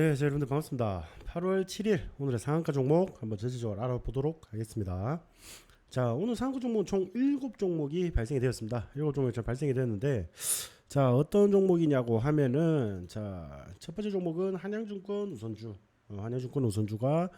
네, 자, 여러분들 반갑습니다. 8월 7일 오늘의 상한가 종목 한번 전체적으로 알아보도록 하겠습니다. 자, 오늘 상한가 종목 총 7종목이 발생이 되었습니다. 7종목이 좀 발생이 되었는데 자, 어떤 종목이냐고 하면은 자, 첫 번째 종목은 한양증권 우선주 어, 한양증권 우선주가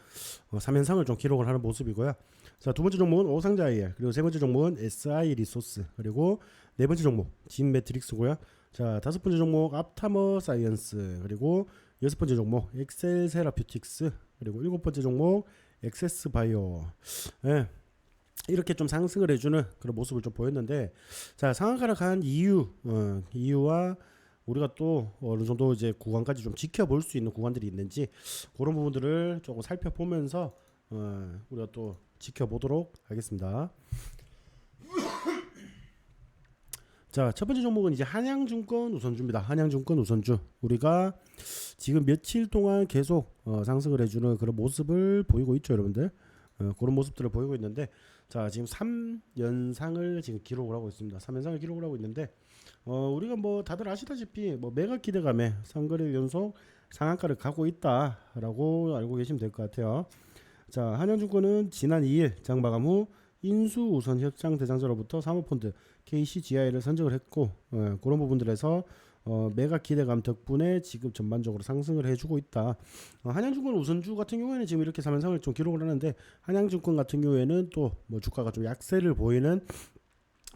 어, 3연상을 좀 기록을 하는 모습이고요. 자, 두 번째 종목은 오상자이엘, 그리고 세 번째 종목은 SI 리소스, 그리고 네 번째 종목 진 매트릭스고요. 자, 다섯 번째 종목 앞타머 사이언스, 그리고 여섯 번째 종목 엑셀 세라퓨틱스, 그리고 일곱 번째 종목 엑세스 바이오. 예. 이렇게 좀 상승을 해주는 그런 모습을 좀 보였는데, 자 상한가를 간 이유, 어, 이유와 우리가 또 어느 정도 이제 구간까지 좀 지켜볼 수 있는 구간들이 있는지 그런 부분들을 조금 살펴보면서 어, 우리가 또 지켜보도록 하겠습니다. 자, 첫 번째 종목은 이제 한양증권 우선주입니다. 한양증권 우선주. 우리가 지금 며칠 동안 계속 어, 상승을 해주는 그런 모습을 보이고 있죠, 여러분들. 어, 그런 모습들을 보이고 있는데, 자, 지금 3연상을 지금 기록을 하고 있습니다. 3연상을 기록을 하고 있는데, 어, 우리가 뭐 다들 아시다시피 뭐 매각 기대감에 3거래 연속 상한가를 가고 있다라고 알고 계시면 될 것 같아요. 자, 한양증권은 지난 2일 장마감 후 인수 우선 협상 대상자로부터 사모펀드 KCGI를 선정을 했고 어, 그런 부분들에서 어, 매각 기대감 덕분에 지금 전반적으로 상승을 해주고 있다. 어, 한양증권 우선주 같은 경우에는 지금 이렇게 3연상을 좀 기록을 하는데 한양증권 같은 경우에는 또 뭐 주가가 좀 약세를 보이는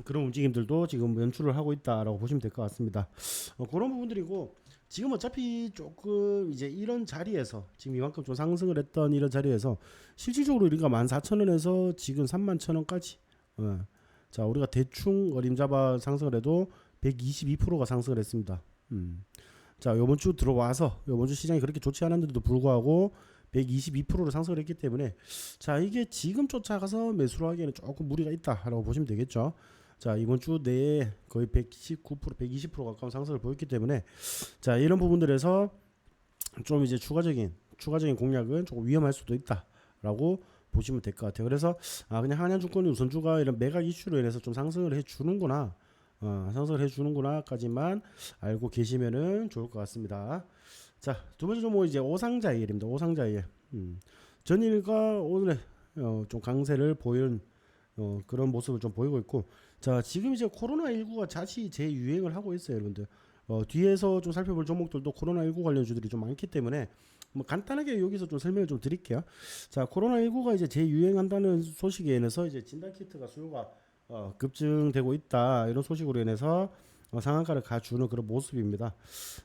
그런 움직임들도 지금 연출을 하고 있다라고 보시면 될 것 같습니다. 어, 그런 부분들이고 지금 어차피 조금 이제 이런 자리에서 지금 이만큼 좀 상승을 했던 이런 자리에서 실질적으로 우리가 14,000원에서 지금 31,000원까지 어, 자 우리가 대충 어림잡아 상승을 해도 122%가 상승을 했습니다. 음. 자 요번 주 들어와서 요번 주 시장이 그렇게 좋지 않았는데도 불구하고 122%로 상승을 했기 때문에 자 이게 지금 쫓아가서 매수를 하기에는 조금 무리가 있다라고 보시면 되겠죠. 자 이번 주 내에 거의 119% 120% 가까운 상승을 보였기 때문에 자 이런 부분들에서 좀 이제 추가적인 추가적인 공략은 조금 위험할 수도 있다라고 보시면 될 것 같아요. 그래서 아 그냥 한양증권이 우선주가 이런 매각 이슈로 인해서 좀 상승을 해주는구나, 어, 상승을 해주는구나까지만 알고 계시면은 좋을 것 같습니다. 자 두 번째 종목 이제 오상자일입니다. 오상자일. 음. 전일과 오늘의 어, 좀 강세를 보이는 어, 그런 모습을 좀 보이고 있고. 자 지금 이제 코로나 19가 다시 재유행을 하고 있어요 여러분들. 어, 뒤에서 좀 살펴볼 종목들도 코로나 19 관련주들이 좀 많기 때문에 뭐 간단하게 여기서 좀 설명을 좀 드릴게요. 자 코로나 19가 이제 재유행한다는 소식에 인해서 이제 진단 키트가 수요가 어, 급증되고 있다 이런 소식으로 인해서 어, 상한가를 가주는 그런 모습입니다.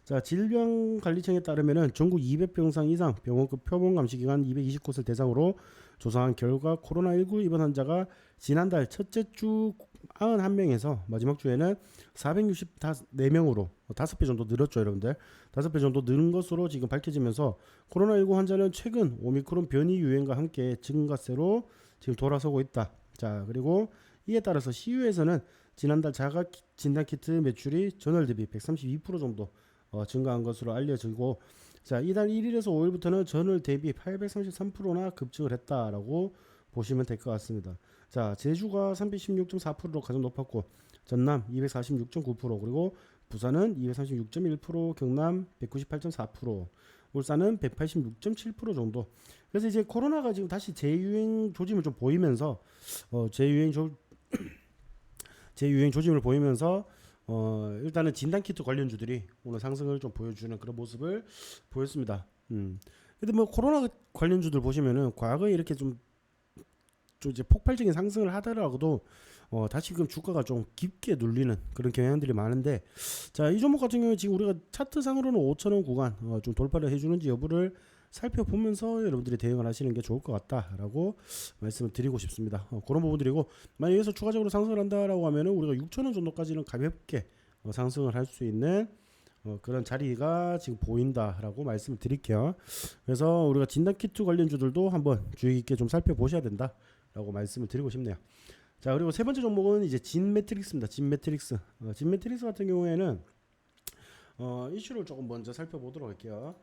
자, 질병관리청에 따르면은 전국 200병상 이상 병원급 표본 감시 기관 229곳을 대상으로 조사한 결과 코로나19 입원 환자가 지난달 첫째 주 91명에서 마지막 주에는 464명으로 5배 정도 늘었죠, 여러분들. 5배 정도 늘은 것으로 지금 밝혀지면서 코로나19 환자는 최근 오미크론 변이 유행과 함께 증가세로 지금 돌아서고 있다. 자, 그리고 이에 따라서 CU에서는 지난달 자가 키- 진단 키트 매출이 전월 대비 132% 정도 어, 증가한 것으로 알려지고 자 이달 1일에서 5일부터는 전월 대비 833%나 급증을 했다라고 보시면 될 것 같습니다. 자 제주가 316.4%로 가장 높았고 전남 246.9% 그리고 부산은 236.1% 경남 198.4% 울산은 186.7% 정도. 그래서 이제 코로나가 지금 다시 재유행 조짐을 좀 보이면서 어, 재유행 조 재유행 조짐을 보이면서 어, 일단은 진단 키트 관련주들이 오늘 상승을 좀 보여주는 그런 모습을 보였습니다. 음. 근데 뭐 코로나 관련주들 보시면은 과거에 이렇게 좀, 좀 이제 폭발적인 상승을 하더라도 어, 다시금 주가가 좀 깊게 눌리는 그런 경향들이 많은데 자, 이 종목 같은 경우에 지금 우리가 차트상으로는 5천원 구간 어, 좀 돌파를 해주는지 여부를 살펴보면서 여러분들이 대응을 하시는 게 좋을 것 같다라고 말씀을 드리고 싶습니다. 어, 그런 부분들이고 만약 여기서 추가적으로 상승을 한다라고 하면은 우리가 6천 원 정도까지는 가볍게 어, 상승을 할 수 있는 어, 그런 자리가 지금 보인다라고 말씀을 드릴게요. 그래서 우리가 진단 키트 관련주들도 한번 주의 깊게 좀 살펴보셔야 된다라고 말씀을 드리고 싶네요. 자 그리고 세 번째 종목은 이제 진 매트릭스입니다. 진 매트릭스. 어, 진 매트릭스 같은 경우에는 어, 이슈를 조금 먼저 살펴보도록 할게요.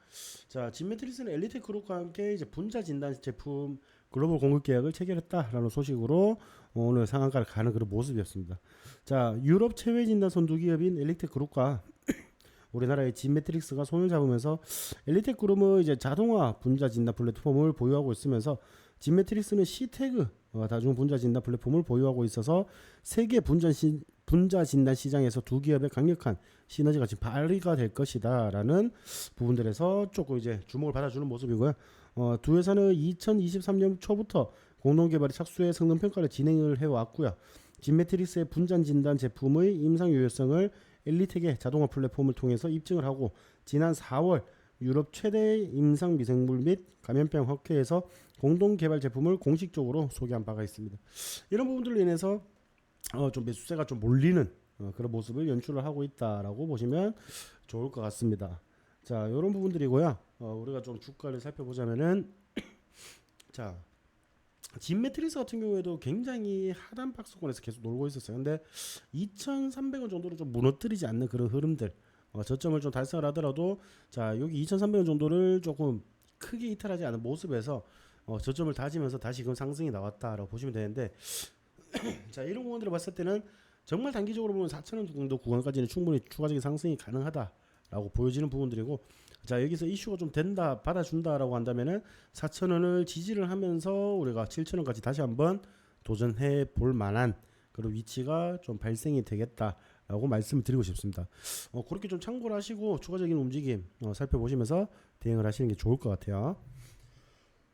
자, 진매트리스는 엘리트 그룹과 함께 이제 분자 진단 제품 글로벌 공급 계약을 체결했다라는 소식으로 오늘 상한가를 가는 그런 모습이었습니다. 자, 유럽 체외 진단 선두 기업인 엘리트 그룹과 우리나라의 진매트릭스가 손을 잡으면서 엘리텍 그룹은 이제 자동화 분자 진단 플랫폼을 보유하고 있으면서 진매트릭스는 C태그 어, 다중 분자 진단 플랫폼을 보유하고 있어서 세계 분자 시, 분자 진단 시장에서 두 기업의 강력한 시너지가 지금 발휘가 될 것이다라는 부분들에서 조금 이제 주목을 받아주는 모습이고요. 어, 두 회사는 2023년 초부터 공동 개발에 착수해 성능 평가를 진행을 해왔고요. 진매트릭스의 분자 진단 제품의 임상 유효성을 엘리텍의 자동화 플랫폼을 통해서 입증을 하고 지난 4월 유럽 최대 임상 미생물 및 감염병 학회에서 공동 개발 제품을 공식적으로 소개한 바가 있습니다. 이런 부분들로 인해서 어, 좀 매수세가 좀 몰리는 어, 그런 모습을 연출을 하고 있다라고 보시면 좋을 것 같습니다. 자, 이런 부분들이고요. 어, 우리가 좀 주가를 살펴보자면은 자, 진 매트리스 같은 경우에도 굉장히 하단 박스권에서 계속 놀고 있었어요. 근데 2,300원 정도로 좀 무너뜨리지 않는 그런 흐름들. 어, 저점을 좀 달성을 하더라도 자, 여기 2,300원 정도를 조금 크게 이탈하지 않은 모습에서 어, 저점을 다지면서 다시금 상승이 나왔다라고 보시면 되는데 자, 이런 부분들을 봤을 때는 정말 단기적으로 보면 4,000원 정도 구간까지는 충분히 추가적인 상승이 가능하다라고 보여지는 부분들이고 자 여기서 이슈가 좀 된다 받아준다라고 한다면은 4,000원을 지지를 하면서 우리가 7,000원까지 다시 한번 도전해 볼 만한 그런 위치가 좀 발생이 되겠다라고 말씀을 드리고 싶습니다. 어, 그렇게 좀 참고를 하시고 추가적인 움직임 어, 살펴보시면서 대응을 하시는 게 좋을 것 같아요.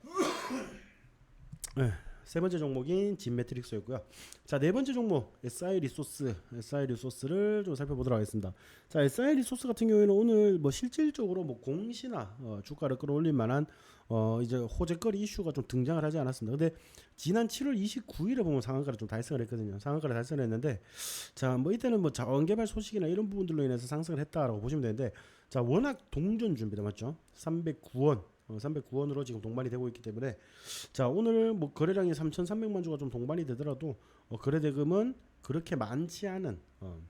네, 세 번째 종목인 진 매트릭스였고요. 자, 네 번째 종목 SI 리소스, SI 리소스를 좀 살펴보도록 하겠습니다. 자, SI 리소스 같은 경우에는 오늘 뭐 실질적으로 뭐 공시나 어, 주가를 끌어올릴 만한 어 이제 호재거리 이슈가 좀 등장을 하지 않았습니다. 근데 지난 7월 29일에 보면 상한가를 좀 달성을 했거든요. 상한가를 달성을 했는데 자, 뭐 이때는 뭐 자원 개발 소식이나 이런 부분들로 인해서 상승을 했다라고 보시면 되는데 자, 워낙 동전 준비다 맞죠? 309원 어, 309원으로 지금 동반이 되고 있기 때문에 자 오늘 뭐 거래량이 3,300만 주가 좀 동반이 되더라도 어, 거래 대금은 그렇게 많지 않은 어,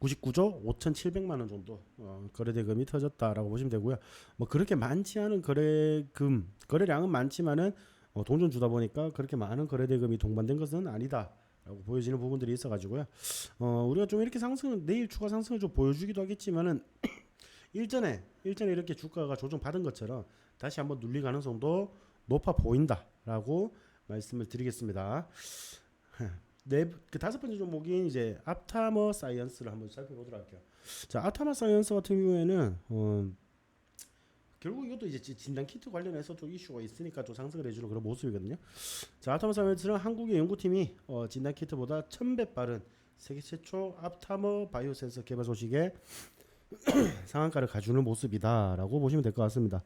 99조 5,700만 원 정도 어, 거래 대금이 터졌다라고 보시면 되고요. 뭐 그렇게 많지 않은 거래금 거래량은 많지만은 어, 동전 주다 보니까 그렇게 많은 거래 대금이 동반된 것은 아니다. 라고 보여지는 부분들이 있어가지고요. 어, 우리가 좀 이렇게 상승, 내일 추가 상승을 좀 보여주기도 하겠지만은 일전에 일전에 이렇게 주가가 조정 받은 것처럼 다시 한번 눌릴 가능성도 높아 보인다라고 말씀을 드리겠습니다. 네, 그 다섯 번째 종목인 이제 앞타머 사이언스를 한번 살펴보도록 할게요. 자, 앞타머 사이언스 같은 경우에는 어, 결국 이것도 이제 지- 진단 키트 관련해서 좀 이슈가 있으니까 좀 상승을 해주는 그런 모습이거든요. 자, 앞타머 사이언스는 한국의 연구팀이 어, 진단 키트보다 1000배 빠른 세계 최초 앞타머 바이오 센서 개발 소식에 상한가를 가주는 모습이다라고 보시면 될 것 같습니다.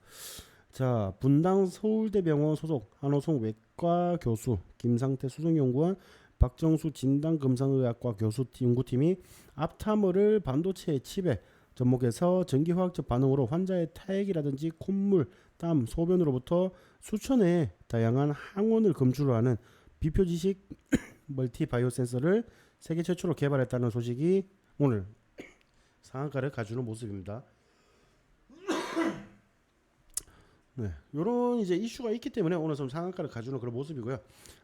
자, 분당 서울대병원 소속 한호성 외과 교수 김상태 수석연구원 박정수 진단검상의학과 교수 연구팀이 앞타머를 반도체 칩에 접목해서 전기화학적 반응으로 환자의 타액이라든지 콧물, 땀, 소변으로부터 수천의 다양한 항원을 검출을 하는 비표지식 멀티 바이오 센서를 세계 최초로 개발했다는 소식이 오늘 상한가를 가주는 모습입니다. 네, 이런 이제 이슈가 있기 때문에 오늘 좀 상한가를 가주는 그런 모습이고요.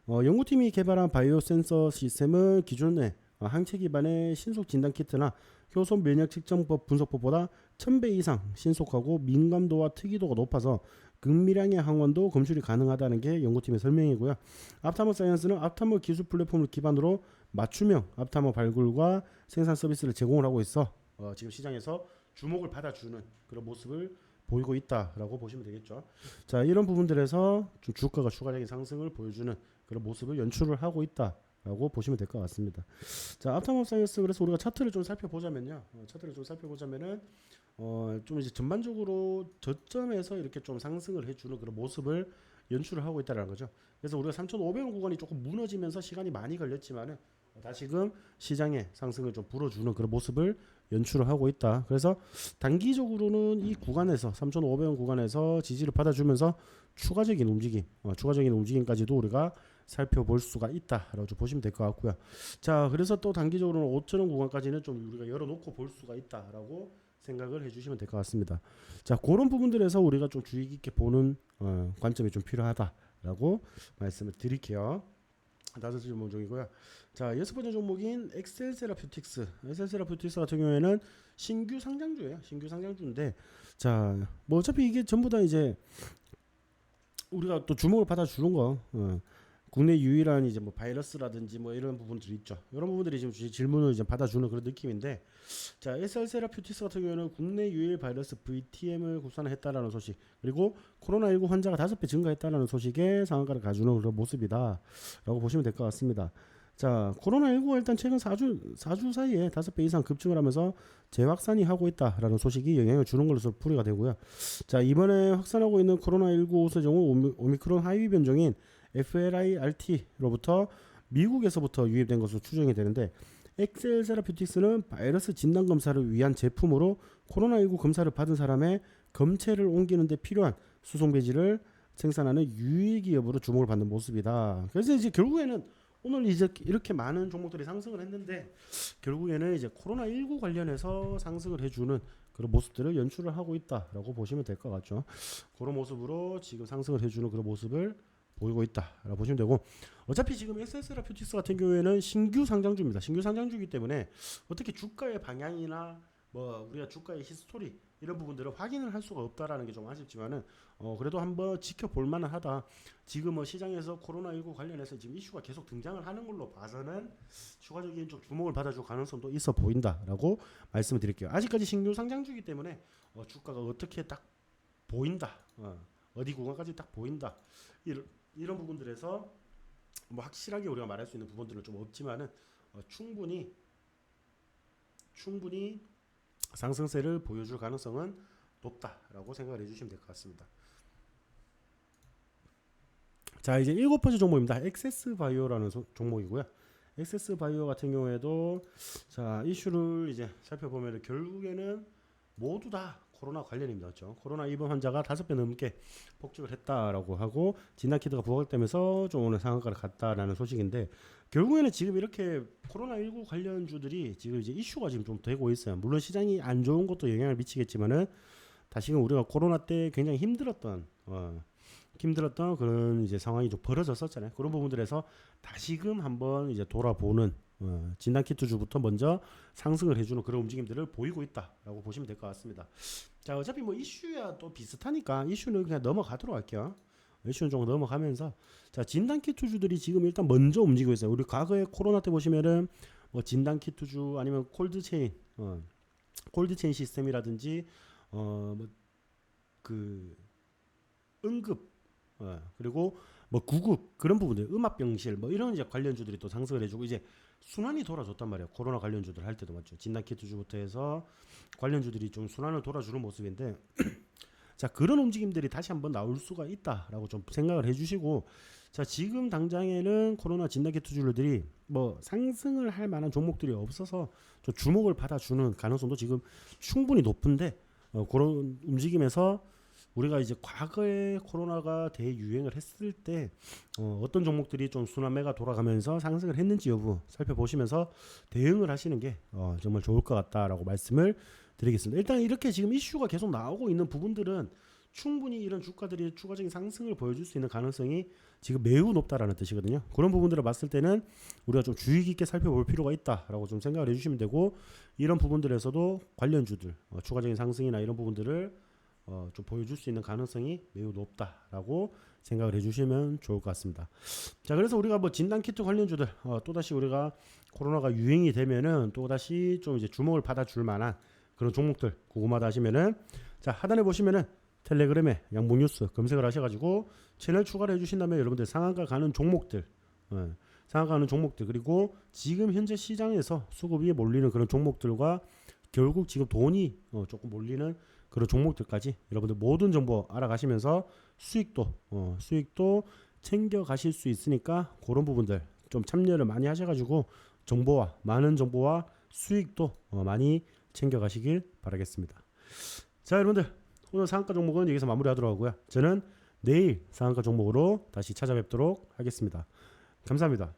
어, 연구팀이 개발한 바이오 센서 시스템은 기존의 어, 항체 기반의 신속 진단 키트나 효소 면역 측정법 분석법보다 1000배 이상 신속하고 민감도와 특이도가 높아서 극미량의 항원도 검출이 가능하다는 게 연구팀의 설명이고요. 앞타머 사이언스는 앞타머 기술 플랫폼을 기반으로 맞춤형 앞타머 발굴과 생산 서비스를 제공을 하고 있어 어, 지금 시장에서 주목을 받아주는 그런 모습을 보이고 있다라고 보시면 되겠죠. 자 이런 부분들에서 좀 주가가 추가적인 상승을 보여주는 그런 모습을 연출을 하고 있다 라고 보시면 될 것 같습니다. 자 앞타머 사이언스 그래서 우리가 차트를 좀 살펴보자면요. 어, 차트를 좀 살펴보자면은 어, 좀 이제 전반적으로 저점에서 이렇게 좀 상승을 해주는 그런 모습을 연출을 하고 있다는 거죠. 그래서 우리가 3,500원 구간이 조금 무너지면서 시간이 많이 걸렸지만은 다시금 시장의 상승을 좀 불어주는 그런 모습을 연출을 하고 있다. 그래서 단기적으로는 이 구간에서 3,500원 구간에서 지지를 받아주면서 추가적인 움직임, 어, 추가적인 움직임까지도 우리가 살펴볼 수가 있다라고 좀 보시면 될 것 같고요. 자, 그래서 또 단기적으로는 5,000원 구간까지는 좀 우리가 열어놓고 볼 수가 있다라고 생각을 해주시면 될 것 같습니다. 자, 그런 부분들에서 우리가 좀 주의 깊게 보는 어, 관점이 좀 필요하다라고 말씀을 드릴게요. 다섯 번째 종목이고요. 자 여섯 번째 종목인 엑셀 세라퓨틱스. 엑셀 세라퓨틱스 같은 경우에는 신규 상장주예요. 신규 상장주인데 자 뭐 어차피 이게 전부 다 이제 우리가 또 주목을 받아 주는 거. 어. 국내 유일한 이제 뭐 바이러스라든지 뭐 이런 부분들이 있죠. 이런 부분들이 지금 지- 질문을 이제 받아주는 그런 느낌인데, 자 SL 세라퓨티스 같은 경우에는 국내 유일 바이러스 VTM을 국산화했다라는 소식, 그리고 코로나19 환자가 다섯 배 증가했다라는 소식에 상한가를 가주는 그런 모습이다라고 보시면 될 것 같습니다. 자 코로나19가 일단 최근 4주 4주 사이에 다섯 배 이상 급증을 하면서 재확산이 하고 있다라는 소식이 영향을 주는 걸로서 풀이가 되고요. 자 이번에 확산하고 있는 코로나19 우세 종은 오미- 오미크론 하위 변종인 FLIRT로부터 미국에서부터 유입된 것으로 추정이 되는데 엑셀 세라퓨틱스는 바이러스 진단 검사를 위한 제품으로 코로나19 검사를 받은 사람의 검체를 옮기는 데 필요한 수송 배지를 생산하는 유일 기업으로 주목을 받는 모습이다. 그래서 이제 결국에는 오늘 이제 이렇게 많은 종목들이 상승을 했는데 결국에는 이제 코로나 19 관련해서 상승을 해주는 그런 모습들을 연출을 하고 있다라고 보시면 될 것 같죠. 그런 모습으로 지금 상승을 해주는 그런 모습을 보이고 있다라고 보시면 되고 어차피 지금 SS라 퓨티스 같은 경우에는 신규 상장주입니다. 신규 상장주이기 때문에 어떻게 주가의 방향이나 뭐 우리가 주가의 히스토리 이런 부분들을 확인을 할 수가 없다라는 게 좀 아쉽지만은 어 그래도 한번 지켜볼 만하다. 지금 뭐 시장에서 코로나19 관련해서 지금 이슈가 계속 등장을 하는 걸로 봐서는 추가적인 좀 주목을 받아줄 가능성도 있어 보인다라고 말씀을 드릴게요. 아직까지 신규 상장주이기 때문에 어 주가가 어떻게 딱 보인다. 어 어디 구간까지 딱 보인다. 이런 이런 부분들에서 뭐 확실하게 우리가 말할 수 있는 부분들은 좀 없지만은 어, 충분히 충분히 상승세를 보여줄 가능성은 높다라고 생각을 해주시면 될 것 같습니다. 자 이제 일곱 번째 종목입니다. 엑세스 바이오라는 소- 종목이고요. 엑세스 바이오 같은 경우에도 자 이슈를 이제 살펴보면 결국에는 모두 다 코로나 관련입니다. 그렇죠? 코로나 입원 환자가 다섯 배 넘게 폭증을 했다라고 하고 진단 키트가 부각되면서 좀 오늘 상한가를 갔다라는 소식인데 결국에는 지금 이렇게 코로나 19 관련주들이 지금 이제 이슈가 지금 좀 되고 있어요. 물론 시장이 안 좋은 것도 영향을 미치겠지만은 다시금 우리가 코로나 때 굉장히 힘들었던 어, 힘들었던 그런 이제 상황이 좀 벌어졌었잖아요. 그런 부분들에서 다시금 한번 이제 돌아보는 어, 진단 키트주부터 먼저 상승을 해주는 그런 움직임들을 보이고 있다라고 보시면 될 것 같습니다. 자 어차피 뭐 이슈야 또 비슷하니까 이슈는 그냥 넘어가도록 할게요. 이슈는 좀 넘어가면서 자 진단 키트주들이 지금 일단 먼저 움직이고 있어요. 우리 과거에 코로나 때 보시면은 뭐 진단 키트주 아니면 콜드 체인 어, 콜드 체인 시스템이라든지 어뭐그 응급 어, 그리고 뭐 구급 그런 부분들 음압 병실 뭐 이런 이제 관련주들이 또 상승을 해주고 이제 순환이 돌아줬단 말이에요. 코로나 관련주들 할 때도 맞죠. 진단 키트주부터 해서 관련주들이 좀 순환을 돌아주는 모습인데 자 그런 움직임들이 다시 한번 나올 수가 있다라고 좀 생각을 해주시고 자 지금 당장에는 코로나 진단 키트주들이 뭐 상승을 할 만한 종목들이 없어서 좀 주목을 받아주는 가능성도 지금 충분히 높은데 어, 그런 움직임에서 우리가 이제 과거에 코로나가 대유행을 했을 때 어, 어떤 종목들이 좀 순환매가 돌아가면서 상승을 했는지 여부 살펴보시면서 대응을 하시는 게 어, 정말 좋을 것 같다라고 말씀을 드리겠습니다. 일단 이렇게 지금 이슈가 계속 나오고 있는 부분들은 충분히 이런 주가들이 추가적인 상승을 보여줄 수 있는 가능성이 지금 매우 높다라는 뜻이거든요. 그런 부분들을 봤을 때는 우리가 좀 주의 깊게 살펴볼 필요가 있다라고 좀 생각을 해주시면 되고 이런 부분들에서도 관련주들 어, 추가적인 상승이나 이런 부분들을 어, 좀 보여줄 수 있는 가능성이 매우 높다라고 생각을 해주시면 좋을 것 같습니다. 자, 그래서 우리가 뭐 진단 키트 관련주들 어, 또 다시 우리가 코로나가 유행이 되면은 또 다시 좀 이제 주목을 받아줄 만한 그런 종목들 궁금하다 하시면은 자 하단에 보시면은 텔레그램에 양봉 뉴스 검색을 하셔가지고 채널 추가를 해주신다면 여러분들 상한가 가는 종목들 어, 상한가 가는 종목들 그리고 지금 현재 시장에서 수급이 몰리는 그런 종목들과 결국 지금 돈이 어, 조금 몰리는 그런 종목들까지 여러분들 모든 정보 알아가시면서 수익도 어, 수익도 챙겨 가실 수 있으니까 그런 부분들 좀 참여를 많이 하셔가지고 정보와 많은 정보와 수익도 어, 많이 챙겨 가시길 바라겠습니다. 자 여러분들 오늘 상한가 종목은 여기서 마무리하도록 하고요. 저는 내일 상한가 종목으로 다시 찾아뵙도록 하겠습니다. 감사합니다.